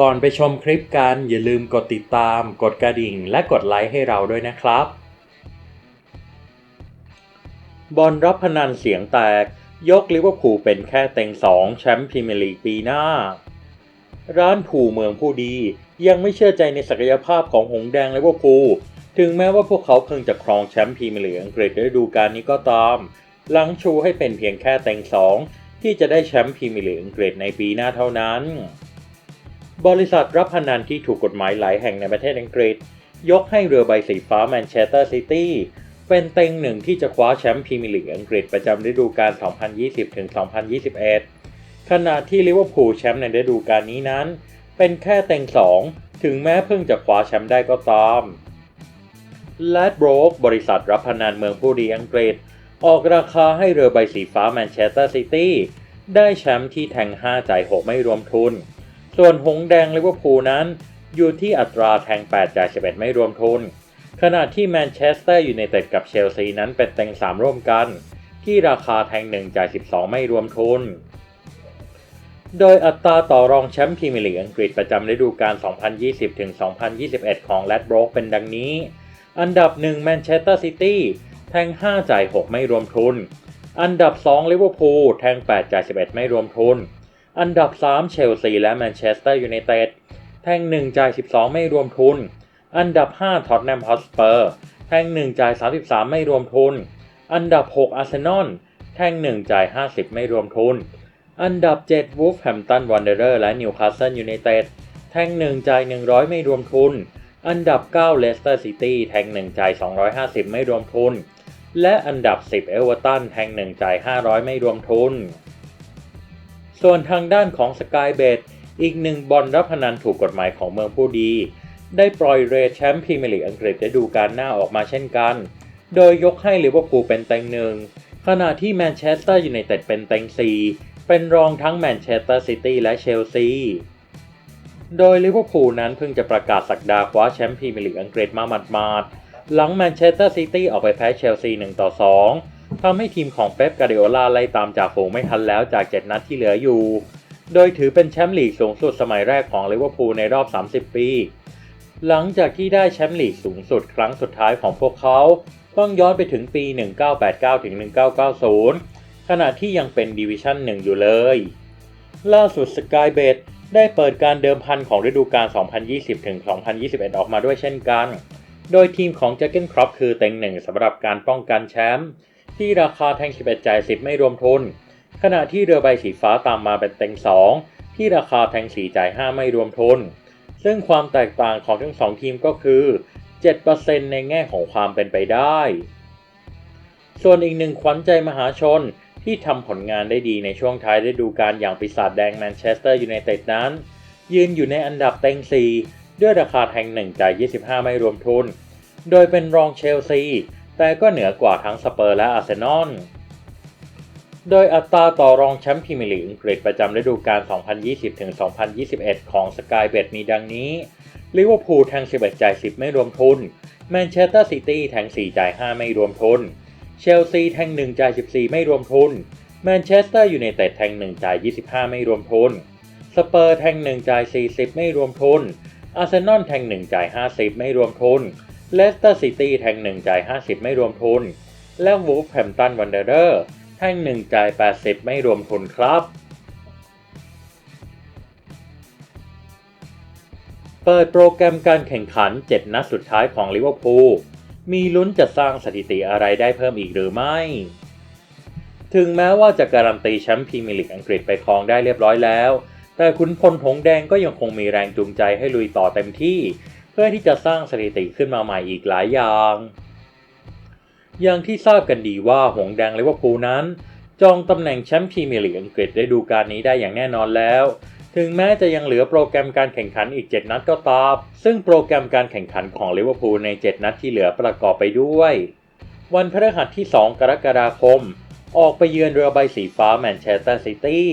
ก่อนไปชมคลิปกันอย่าลืมกดติดตาม กดกระดิ่ง และกดไลค์ให้เราด้วยนะครับ บอลรับพนันเสียงแตก ยกลิเวอร์พูลเป็นแค่เต็งสองแชมป์พรีเมียร์ลีกปีหน้า ร้านผูเมืองผู้ดี ยังไม่เชื่อใจในศักยภาพของหงแดงลิเวอร์พูลถึงแม้ว่าพวกเขาเพิ่งจะครองแชมป์พรีเมียร์ลีกอังกฤษฤดูกาลนี้ก็ตามหลังชูให้เป็นเพียงแค่เต็งสองที่จะได้แชมป์พรีเมียร์ลีกอังกฤษในปีหน้าเท่านั้น บริษัทรับพนันที่ถูกกฎหมายหลายแห่งในประเทศอังกฤษ ยกให้เรือใบสีฟ้าแมนเชสเตอร์ซิตี้เป็นเต็งหนึ่งที่จะคว้าแชมป์พรีเมียร์ลีกอังกฤษประจำฤดูกาล 2020-2021 ขณะที่ลิเวอร์พูลแชมป์ในฤดูกาลนี้นั้น เป็นแค่เต็งสองถึงแม้เพิ่งจะคว้าแชมป์ได้ก็ตามแลดโบรกบริษัทรับพนันเมืองผู้ดีอังกฤษ ออกราคาให้เรือใบสีฟ้าแมนเชสเตอร์ซิตี้ได้แชมป์ที่แทง 5 จ่าย 6 ไม่รวมทุน ส่วนหงแดงลิเวอร์พูลนั้น อยู่ที่อัตราแทง 8จ่าย11 ไม่รวมทุน ขณะที่แมนเชสเตอร์อยูไนเต็ดกับเชลซีนั้นเป็นแทง3 ร่วมกัน ที่ราคาแทง 1จ่าย12 ไม่รวมทุน โดยอัตราต่อรองแชมป์พรีเมียร์ลีกอังกฤษประจำฤดูกาล 2020-2021 ของแลดโบรกเป็นดังนี้ อันดับ 1 แมนเชสเตอร์ซิตี้แทง 5 จ่าย 6 ไม่รวมทุน อันดับ 2 ลิเวอร์พูลแทง 8 จ่าย 11 ไม่รวมทุน อันดับ 3 เชลซีและแมนเชสเตอร์ยูไนเต็ดแทง1จ่าย 12 ไม่รวมทุน อันดับ 5 ท็อตแนมฮอตสเปอร์แทง1จ่าย 33 ไม่รวมทุน อันดับ 6 อาร์เซนอลแทง1จ่าย 50 ไม่รวมทุน อันดับ 7 วูฟแฮมตันวันเดอร์และนิวคาสเซิลยูไนเต็ดแทง1จ่าย 100 ไม่รวมทุน อันดับ 9 เลสเตอร์ซิตี้แทง1จ่าย 250 ไม่รวมทุน และอันดับ 10 เอเวอร์ตันแทง1จ่าย 500 ไม่รวมทุน ส่วนทางด้านของสกายเบดอีกหนึ่งบอลรับพนันถูกกฎหมายของเมืองผู้ดี ได้ปล่อยเรทแชมป์พรีเมียร์ลีกอังกฤษฤดูกาลหน้าออกมาเช่นกัน โดยยกให้ลิเวอร์พูลเป็นเต็งหนึ่งขณะที่แมนเชสเตอร์ยูไนเต็ดเป็นเต็งสี่เป็นรองทั้งแมนเชสเตอร์ซิตี้และเชลซีโดยลิเวอร์พูลนั้นเพิ่งจะประกาศสักดาคว้าแชมป์พรีเมียร์ลีกอังกฤษมาหมาดๆหลังแมนเชสเตอร์ซิตี้ออกไปแพ้เชลซี1ต่อ2 ทำให้ทีมของเป๊ปกาเดโอลาไล่ตามจากฝูงไม่ทันแล้วจาก 7 นัดที่เหลืออยู่ โดยถือเป็นแชมป์ลีกสูงสุดสมัยแรกของลิเวอร์พูลในรอบ 30 ปี หลังจากที่ได้แชมป์ลีกสูงสุดครั้งสุดท้ายของพวกเขา ต้องย้อนไปถึงปี 1989ถึง1990 ขณะที่ยังเป็นดิวิชั่น 1 อยู่เลย ล่าสุดสกายเบดได้เปิดการเดิมพันของฤดูกาล 2020ถึง2021 ออกมาด้วยเช่นกัน โดยทีมของ j จ็ k เกนครอปคือเต็งหนึ่งสำหรับการป้องกันแชมป์ ที่ราคาแทง 11 จ่าย 10 ไม่รวมทุน ขณะที่เรือใบสีฟ้าตามมาเป็นเต็ง 2 ที่ราคาแทง 4 จ่าย 5 ไม่รวมทุน ซึ่งความแตกต่างของทั้ง 2 ทีมก็คือ 7%ในแง่ของความเป็นไปได้ ส่วนอีกหนึ่งขวัญใจมหาชนที่ทำผลงานได้ดีในช่วงท้ายฤดูกาลอย่างปีศาจแดงแมนเชสเตอร์ยูไนเต็ดนั้น ยืนอยู่ในอันดับเต็ง 4 ด้วยราคาแทง 1 จ่าย 25 ไม่รวมทุน โดยเป็นรองเชลซี แต่ก็เหนือกว่าทั้งสเปอร์และอาร์เซนอล โดยอัตราต่อรองแชมป์พรีเมียร์ลีกอังกฤษประจำฤดูกาล 2020-2021 ของสกายเบดมีดังนี้ ลิเวอร์พูลแทง 11 จ่าย 10 ไม่รวมทุน แมนเชสเตอร์ซิตี้แทง 4 จ่าย 5 ไม่รวมทุน เชลซีแทง 1 จ่าย 14 ไม่รวมทุน แมนเชสเตอร์ยูไนเต็ดแทง 1 จ่าย 25 ไม่รวมทุน สเปอร์แทง 1 จ่าย 40 ไม่รวมทุน อาร์เซนอลแทง 1 จ่าย 50 ไม่รวมทุน เลสเตอร์ซิตี้แทง1จ่าย 50 ไม่รวมทุน และวูฟแฮมตันวันเดอร์แทง1จ่าย 80 ไม่รวมทุนครับ เปิดโปรแกรมการแข่งขัน 7 นัดสุดท้ายของลิเวอร์พูลมีลุ้นจะสร้างสถิติอะไรได้เพิ่มอีกหรือไม่ ถึงแม้ว่าจะการันตีแชมป์พรีเมียร์ลีกอังกฤษไปครองได้เรียบร้อยแล้ว แต่ขุนพลหงแดงก็ยังคงมีแรงจูงใจให้ลุยต่อเต็มที่ เพื่อที่จะสร้างสถิติขึ้นมาใหม่อีกหลายอย่าง อย่างที่ทราบกันดีว่าหงแดงลิเวอร์พูลนั้น จองตำแหน่งแชมป์พรีเมียร์ลีกอังกฤษได้ดูการนี้ได้อย่างแน่นอนแล้ว ถึงแม้จะยังเหลือโปรแกรมการแข่งขันอีก 7 นัดก็ตามซึ่งโปรแกรมการแข่งขันของลิเวอร์พูลใน 7 นัดที่เหลือประกอบไปด้วย วันพฤหัสที่ 2 กรกฎาคม ออกไปเยือนเรือใบสีฟ้าแมนเชสเตอร์ซิตี้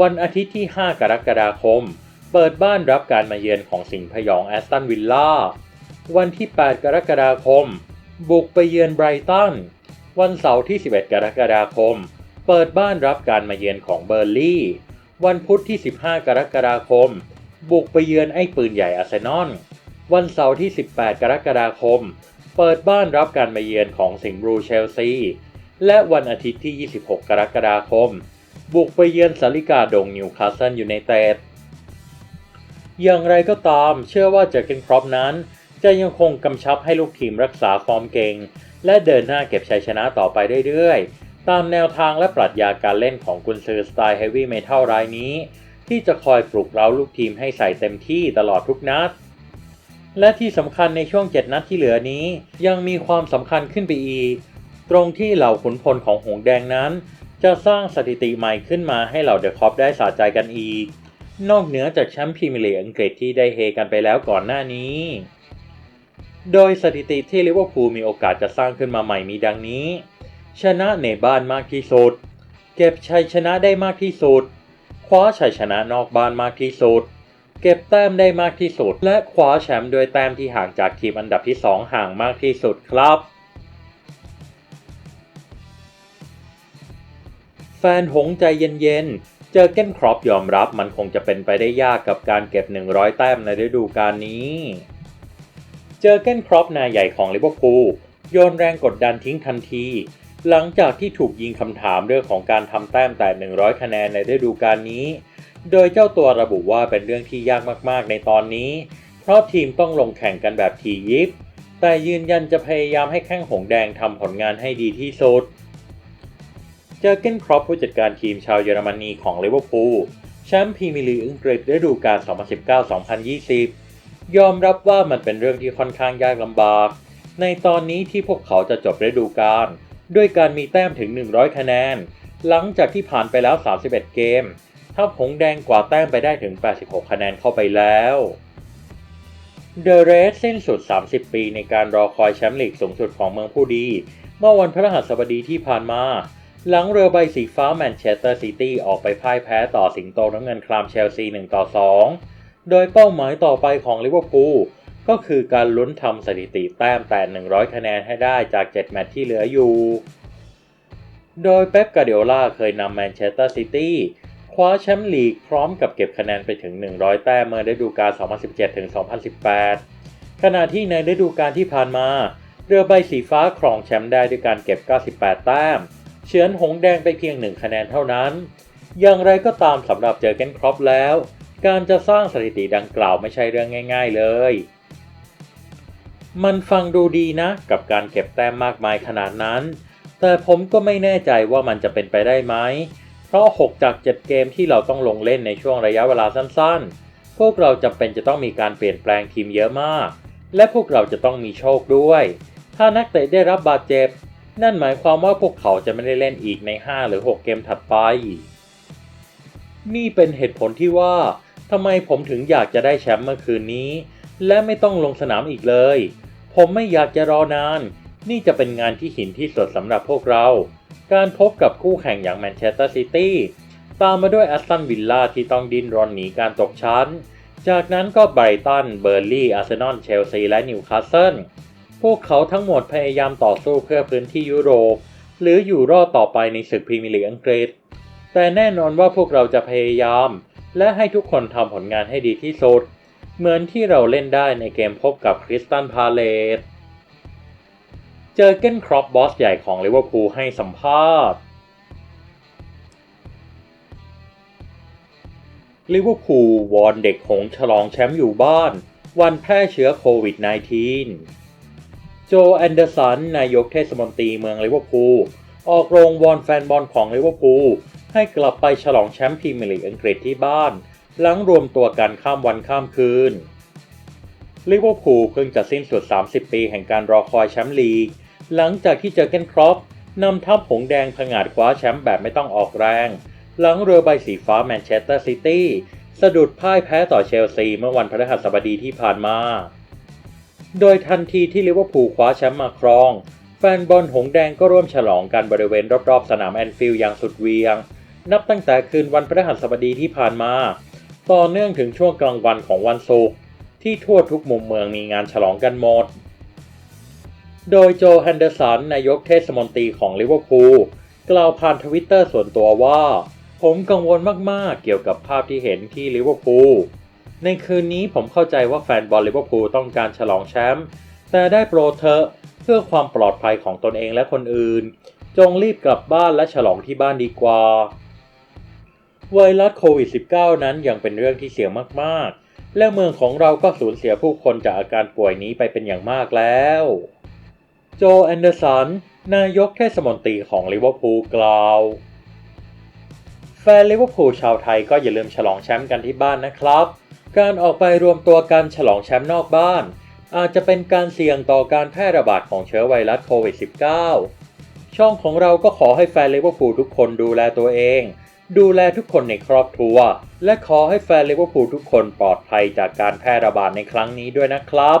วันอาทิตย์ที่ 5 กรกฎาคม เปิดบ้านรับการมาเยือนของสิงห์พยองแอสตันวิลล่า วันที่ 8 กรกฎาคม บุกไปเยือนไบรตัน วันเสาร์ที่ 11 กรกฎาคม เปิดบ้านรับการมาเยือนของเบอร์ลี่ วันพุธที่ 15 กรกฎาคม บุกไปเยือนไอ้ปืนใหญ่อาร์เซนอล วันเสาร์ที่ 18 กรกฎาคม เปิดบ้านรับการมาเยือนของสิงห์บลูเชลซี และวันอาทิตย์ที่ 26 กรกฎาคม บุกไปเยือนสาริกาดงนิวคาสเซิลยูไนเต็ด อย่างไรก็ตามเชื่อว่าเจอร์เกนครอปนั้น จะยังคงกำชับให้ลูกทีมรักษาฟอร์มเก่ง และเดินหน้าเก็บชัยชนะต่อไปเรื่อยๆ ตามแนวทางและปรัชญาการเล่นของกุนซือสไตล์เฮฟวี่เมทัลรายนี้ ที่จะคอยปลุกเร้าลูกทีมให้ใส่เต็มที่ตลอดทุกนัด และที่สำคัญในช่วง 7 นัดที่เหลือนี้ ยังมีความสำคัญขึ้นไปอีก ตรงที่เหล่าขุนพลของหงแดงนั้น จะสร้างสถิติใหม่ขึ้นมาให้เหล่าเดอะคอปได้สะใจกันอีก นอกเหนือจากแชมป์พรีเมียร์ลีกอังกฤษที่ได้เฮกันไปแล้วก่อนหน้านี้ โดยสถิติที่ลิเวอร์พูลมีโอกาสจะสร้างขึ้นมาใหม่มีดังนี้ ชนะในบ้านมากที่สุด เก็บชัยชนะได้มากที่สุด คว้าชัยชนะนอกบ้านมากที่สุด เก็บแต้มได้มากที่สุด และคว้าแชมป์โดยแต้มที่ห่างจากทีมอันดับที่ 2 ห่างมากที่สุดครับแฟนหงใจเย็นๆ เจอเก้นครอปยอมรับมันคงจะเป็นไปได้ยากกับการเก็บ 100 แต้มในฤดูกาลนี้ เจอเก้นครอปนายใหญ่ของลิเวอร์พูลโยนแรงกดดันทิ้งทันที หลังจากที่ถูกยิงคำถามเรื่องของการทำแต้มแต่ 100 คะแนนในฤดูกาลนี้ โดยเจ้าตัวระบุว่าเป็นเรื่องที่ยากมากๆ ในตอนนี้ เพราะทีมต้องลงแข่งกันแบบทียิบ แต่ยืนยันจะพยายามให้แข้งหงแดงทำผลงานให้ดีที่สุด เจอเกนครอปผู้จัดการทีมชาวเยอรมนีของลิเวอร์พูลแชมป์พรีเมียร์ลีกอังกฤษฤดูกาล 2019-2020 ยอมรับว่ามันเป็นเรื่องที่ค่อนข้างยากลำบาก ในตอนนี้ที่พวกเขาจะจบฤดูกาลด้วยการมีแต้มถึง 100 คะแนน หลังจากที่ผ่านไปแล้ว 31 เกม ถ้าผงแดงกว่าแต้มไปได้ถึง 86 คะแนนเข้าไปแล้วเดอะเรสสิ้นสุด 30 ปีในการรอคอยแชมป์ลีกสูงสุดของเมืองผู้ดี เมื่อวันพฤหัสบดีที่ผ่านมา หลังเรือใบสีฟ้าแมนเชสเตอร์ซิตี้ออกไปพ่ายแพ้ต่อสิงโตน้ำเงินคลามเชลซี1ต่อ2 โดยเป้าหมายต่อไปของลิเวอร์พูลก็คือการลุ้นทำสถิติแต้มแต่ 100 คะแนนให้ได้จาก 7 แมตช์ที่เหลืออยู่ โดยเป๊ปกาเดโอล่าเคยนำแมนเชสเตอร์ซิตี้คว้าแชมป์ลีกพร้อมกับเก็บคะแนนไปถึง 100 แต้มเมื่อฤดูกาล 2017-2018 ขณะที่ในฤดูกาลที่ผ่านมา เรือใบสีฟ้าครองแชมป์ได้ด้วยการเก็บ 98 แต้ม เฉือนหงแดงไปเพียง1คะแนนเท่านั้น อย่างไรก็ตามสำหรับเจอเกนครอปแล้ว การจะสร้างสถิติดังกล่าวไม่ใช่เรื่องง่าย ๆเลย มันฟังดูดีนะ กับการเก็บแต้มมากมายขนาดนั้น แต่ผมก็ไม่แน่ใจว่ามันจะเป็นไปได้ไหม เพราะ 6 จาก 7 เกมที่เราต้องลงเล่นในช่วงระยะเวลาสั้นๆ พวกเราจำเป็นจะต้องมีการเปลี่ยนแปลงทีมเยอะมาก และพวกเราจะต้องมีโชคด้วย ถ้านักเตะได้รับบาดเจ็บ นั่นหมายความว่าพวกเขาจะไม่ได้เล่นอีกใน 5 หรือ 6 เกมถัดไป นี่เป็นเหตุผลที่ว่าทำไมผมถึงอยากจะได้แชมป์เมื่อคืนนี้ และไม่ต้องลงสนามอีกเลย ผมไม่อยากจะรอนาน นี่จะเป็นงานที่หินที่สุดสำหรับพวกเรา การพบกับคู่แข่งอย่างแมนเชสเตอร์ซิตี้ตามมาด้วยแอสตันวิลล่าที่ต้องดิ้นรนหนีการตกชั้น จากนั้นก็ไบรตัน เบอร์ลี่อาร์เซนอล เชลซี และนิวคาสเซิล พวกเขาทั้งหมดพยายามต่อสู้เพื่อพื้นที่ยุโรป หรืออยู่รอดต่อไปในศึกพรีเมียร์ลีกอังกฤษ แต่แน่นอนว่าพวกเราจะพยายาม และให้ทุกคนทำผลงานให้ดีที่สุด เหมือนที่เราเล่นได้ในเกมพบกับคริสตันพาเลตเจอเกนครอปบอสใหญ่ของลิเวอร์พูลให้สัมภาษณ์ลิเวอร์พูลวอนเด็กหงส์ฉลองแชมป์อยู่บ้าน วันแพร่เชื้อโควิด -19 โจแอนเดอร์สัน นายกเทศมนตรีเมืองลิเวอร์พูล ออกโรงวอนแฟนบอลของลิเวอร์พูล ให้กลับไปฉลองแชมป์พรีเมียร์ลีกอังกฤษที่บ้าน หลังรวมตัวกันข้ามวันข้ามคืนลิเวอร์พูลเพิ่งจะสิ้นสุด 30 ปีแห่งการรอคอยแชมป์ลีก หลังจากที่เจอเกนครอปนำทัพหงแดงผงาดคว้าแชมป์แบบไม่ต้องออกแรง หลังเรือใบสีฟ้าแมนเชสเตอร์ซิตี้สะดุดพ่ายแพ้ต่อเชลซีเมื่อวันพฤหัสบดีที่ผ่านมา โดยทันทีที่ลิเวอร์พูลคว้าแชมป์มาครอง แฟนบอลหงแดงก็ร่วมฉลองกันบริเวณรอบๆสนามแอนฟิลด์อย่างสุดเวียง นับตั้งแต่คืนวันพฤหัสบดีที่ผ่านมา ต่อเนื่องถึงช่วงกลางวันของวันศุกร์ที่ทั่วทุกมุมเมืองมีงานฉลองกันหมด โดยโจแฮนเดอร์สันนายกเทศมนตรีของลิเวอร์พูลกล่าวผ่านทวิตเตอร์ส่วนตัวว่า ผมกังวลมากๆเกี่ยวกับภาพที่เห็นที่ลิเวอร์พูล ในคืนนี้ผมเข้าใจว่าแฟนบอลลิเวอร์พูลต้องการฉลองแชมป์แต่ได้โปรดเถอะเพื่อความปลอดภัยของตนเองและคนอื่น จงรีบกลับบ้านและฉลองที่บ้านดีกว่า ไวรัสโควิด -19 นั้นยังเป็นเรื่องที่เสี่ยงมากๆ และเมืองของเราก็สูญเสียผู้คนจากอาการป่วยนี้ไปเป็นอย่างมากแล้ว โจแอนเดอร์สัน นายกเทศมนตรีของลิเวอร์พูลกล่าวแฟนลิเวอร์พูลชาวไทยก็อย่าลืมฉลองแชมป์กันที่บ้านนะครับ การออกไปรวมตัวกันฉลองแชมป์นอกบ้าน อาจจะเป็นการเสี่ยงต่อการแพร่ระบาดของเชื้อไวรัสโควิด -19 ช่องของเราก็ขอให้แฟนลิเวอร์พูลทุกคนดูแลตัวเอง ดูแลทุกคนในครอบครัว และขอให้แฟนลิเวอร์พูลทุกคนปลอดภัยจากการแพร่ระบาดในครั้งนี้ด้วยนะครับ